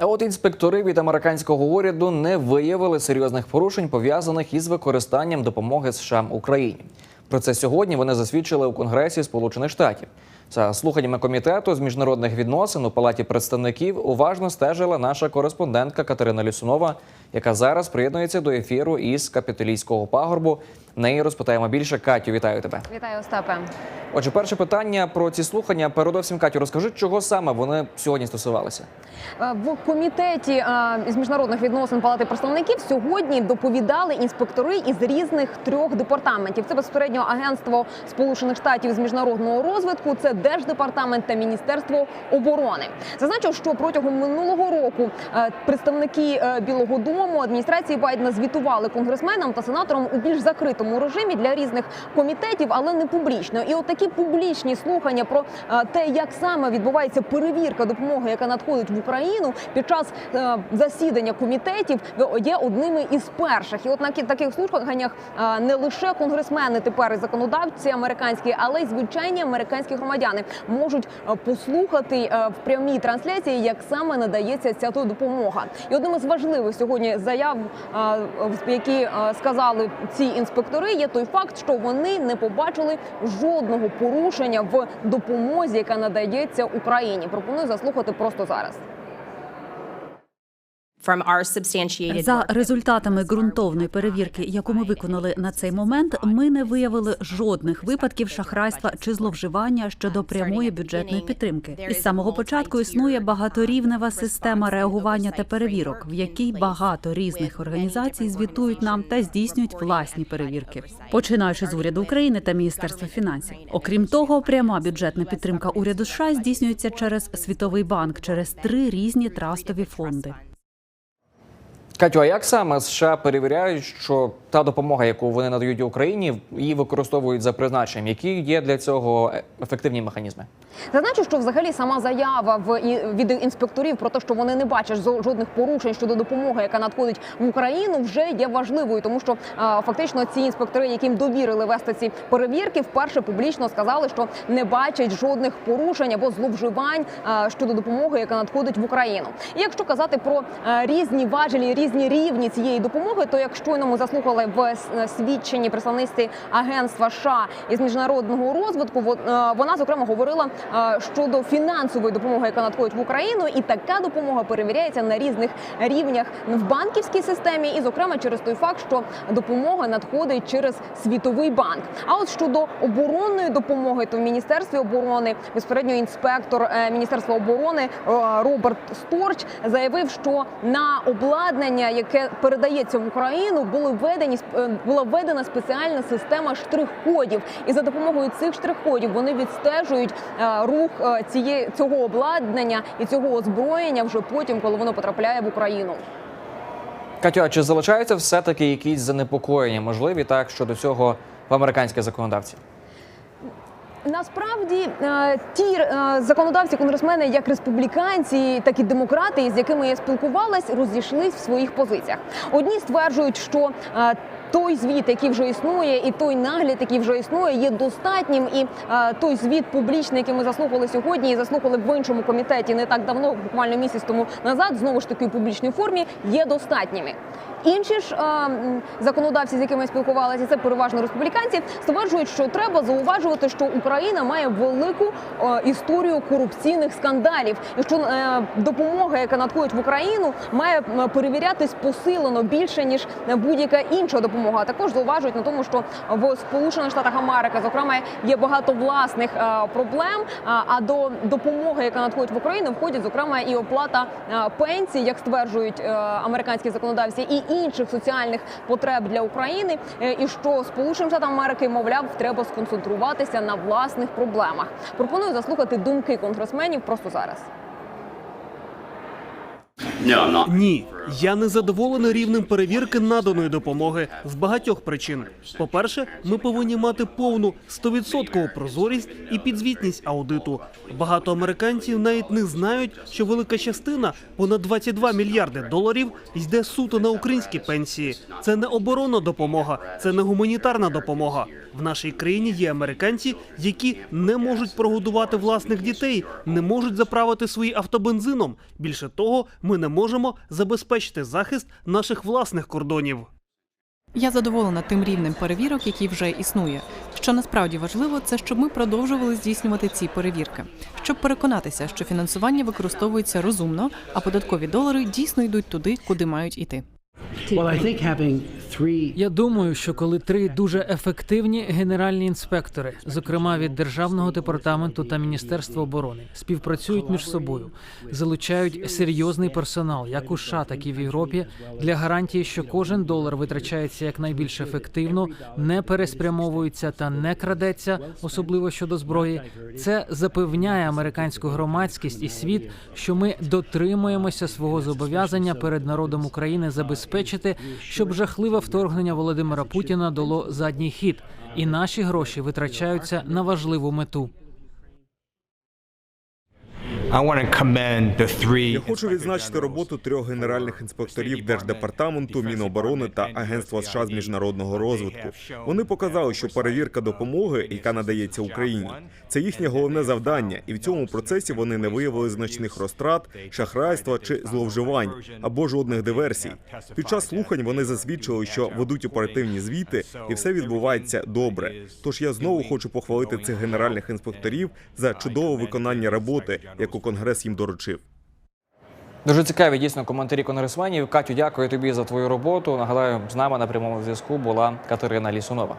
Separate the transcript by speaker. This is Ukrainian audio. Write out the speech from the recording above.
Speaker 1: А от інспектори від американського уряду не виявили серйозних порушень пов'язаних із використанням допомоги США Україні. Про це сьогодні вони засвідчили у Конгресі Сполучених Штатів. За слуханнями комітету з міжнародних відносин у палаті представників уважно стежила наша кореспондентка Катерина Лісунова, яка зараз приєднується до ефіру із капітолійського пагорбу. Неї розпитаємо більше. Катю, вітаю тебе.
Speaker 2: Вітаю, Остапе.
Speaker 1: Отже, перше питання про ці слухання. Передовсім Катю, розкажи, чого саме вони сьогодні стосувалися.
Speaker 2: Е, В комітеті е, з міжнародних відносин Палати представників сьогодні доповідали інспектори із різних трьох департаментів. Це безпосередньо агентство Сполучених Штатів з міжнародного розвитку, це Держдепартамент та Міністерство оборони. Зазначив, що протягом минулого року е, представники Білого Дому адміністрації Байдена звітували конгресменам та сенаторам у більш закритому режимі для різних комітетів, але не публічно. І от такі публічні слухання про е, те, як саме відбувається перевірка допомоги, яка надходить в Україну під час е, засідання комітетів, є одними із перших. І от на таких слуханнях е, не лише конгресмени тепер і законодавці американські, але й звичайні американські громадяни можуть послухати в прямій трансляції, як саме надається ця допомога. І одним із важливих сьогодні заяв, які сказали ці інспектори, є той факт, що вони не побачили жодного порушення в допомозі, яка надається Україні. Пропоную заслухати просто зараз.
Speaker 3: За результатами ґрунтовної перевірки, яку ми виконали на цей момент, ми не виявили жодних випадків шахрайства чи зловживання щодо прямої бюджетної підтримки. Із самого початку існує багаторівнева система реагування та перевірок, в якій багато різних організацій звітують нам та здійснюють власні перевірки, починаючи з уряду України та Міністерства фінансів. Окрім того, пряма бюджетна підтримка уряду США здійснюється через Світовий банк через три різні трастові фонди.
Speaker 1: Катю, а як саме США перевіряють, що та допомога, яку вони надають Україні, її використовують за призначенням? Які є для цього е- ефективні механізми?
Speaker 2: Зазначу, що взагалі сама заява в від інспекторів про те, що вони не бачать жодних порушень щодо допомоги, яка надходить в Україну, вже є важливою, тому що а, фактично ці інспектори, яким довірили вести ці перевірки, вперше публічно сказали, що не бачать жодних порушень або зловживань а, щодо допомоги, яка надходить в Україну. І якщо казати про а, різні важелі, різні рівні цієї допомоги, то як щойно ми заслухали в с- свідченні представництві агентства США із міжнародного розвитку, е, вона зокрема говорила е, щодо фінансової допомоги, яка надходить в Україну, і така допомога перевіряється на різних рівнях в банківській системі, і зокрема через той факт, що допомога надходить через світовий банк. А от щодо оборонної допомоги, то в міністерстві оборони безпосередньо інспектор е, міністерства оборони е, Роберт Сторч заявив, що на обладнання, яке передається в Україну, були введені е, була введена спеціальна система штрих-кодів, і за допомогою цих штрих-кодів вони відстежують е, рух е, цієї цього обладнання і цього озброєння вже потім, коли воно потрапляє в Україну.
Speaker 1: Катю, а чи залишаються все-таки якісь занепокоєння можливі так щодо цього в американських законодавців?
Speaker 2: Насправді е, ті е, законодавці, конгресмени, як республіканці, так і демократи, з якими я спілкувалась, розійшлись в своїх позиціях. Одні стверджують, що е, той звіт, який вже існує, і той нагляд, який вже існує, є достатнім. І е, той звіт публічний, який ми заслухали сьогодні, і заслухали в іншому комітеті не так давно, буквально місяць тому назад, знову ж таки у публічній формі, є достатніми. Інші ж е, законодавці, з якими я спілкувалася, це переважно республіканці, стверджують, що треба зауважувати, що Україна має велику е, історію корупційних скандалів, і що е, допомога, яка надходить в Україну, має перевірятись посилено більше ніж будь-яка інша допомога. А також зауважують на тому, що в Сполучених Штатах Америки, зокрема, є багато власних е, проблем. А, А до допомоги, яка надходить в Україну, входять зокрема і оплата е, пенсій, як стверджують е, американські законодавці, і інших соціальних потреб для України. Е, І що Сполученим Штатам Америки, мовляв, треба сконцентруватися на власних проблемах. Пропоную заслухати думки конгресменів просто зараз.
Speaker 4: Ні, Я не задоволений рівнем перевірки наданої допомоги з багатьох причин. По-перше, ми повинні мати повну 100% прозорість і підзвітність аудиту. Багато американців навіть не знають, що велика частина, понад 22 мільярди доларів, йде суто на українські пенсії. Це не оборонна допомога, це не гуманітарна допомога. В нашій країні є американці, які не можуть прогодувати власних дітей, не можуть заправити свої авто бензином. Більше того, ми не можемо забезпечити захист наших власних кордонів.
Speaker 5: Я задоволена тим рівнем перевірок, який вже існує. Що насправді важливо, це щоб ми продовжували здійснювати ці перевірки, щоб переконатися, що фінансування використовується розумно, а податкові долари дійсно йдуть туди, куди мають іти.
Speaker 6: Я думаю, що коли три дуже ефективні генеральні інспектори, зокрема від державного департаменту та міністерства оборони, співпрацюють між собою, залучають серйозний персонал, як у США, так і в Європі, для гарантії, що кожен долар витрачається якнайбільш ефективно, не переспрямовується та не крадеться, особливо щодо зброї. Це запевняє американську громадськість і світ, що ми дотримуємося свого зобов'язання перед народом України забезпечити, щоб жахливе вторгнення Володимира Путіна дало задній хід, і наші гроші витрачаються на важливу мету.
Speaker 7: Я хочу відзначити роботу трьох генеральних інспекторів держдепартаменту, Міноборони та Агентства США з міжнародного розвитку. Вони показали, що перевірка допомоги, яка надається Україні, це їхнє головне завдання, і в цьому процесі вони не виявили значних розтрат, шахрайства чи зловживань або жодних диверсій. Під час слухань вони засвідчили, що ведуть оперативні звіти, і все відбувається добре. Тож я знову хочу похвалити цих генеральних інспекторів за чудове виконання роботи, яку Конгрес їм доручив.
Speaker 1: Дуже цікаві дійсно коментарі конгресменів. Катю, дякую тобі за твою роботу. Нагадаю, з нами на прямому зв'язку була Катерина Лісунова.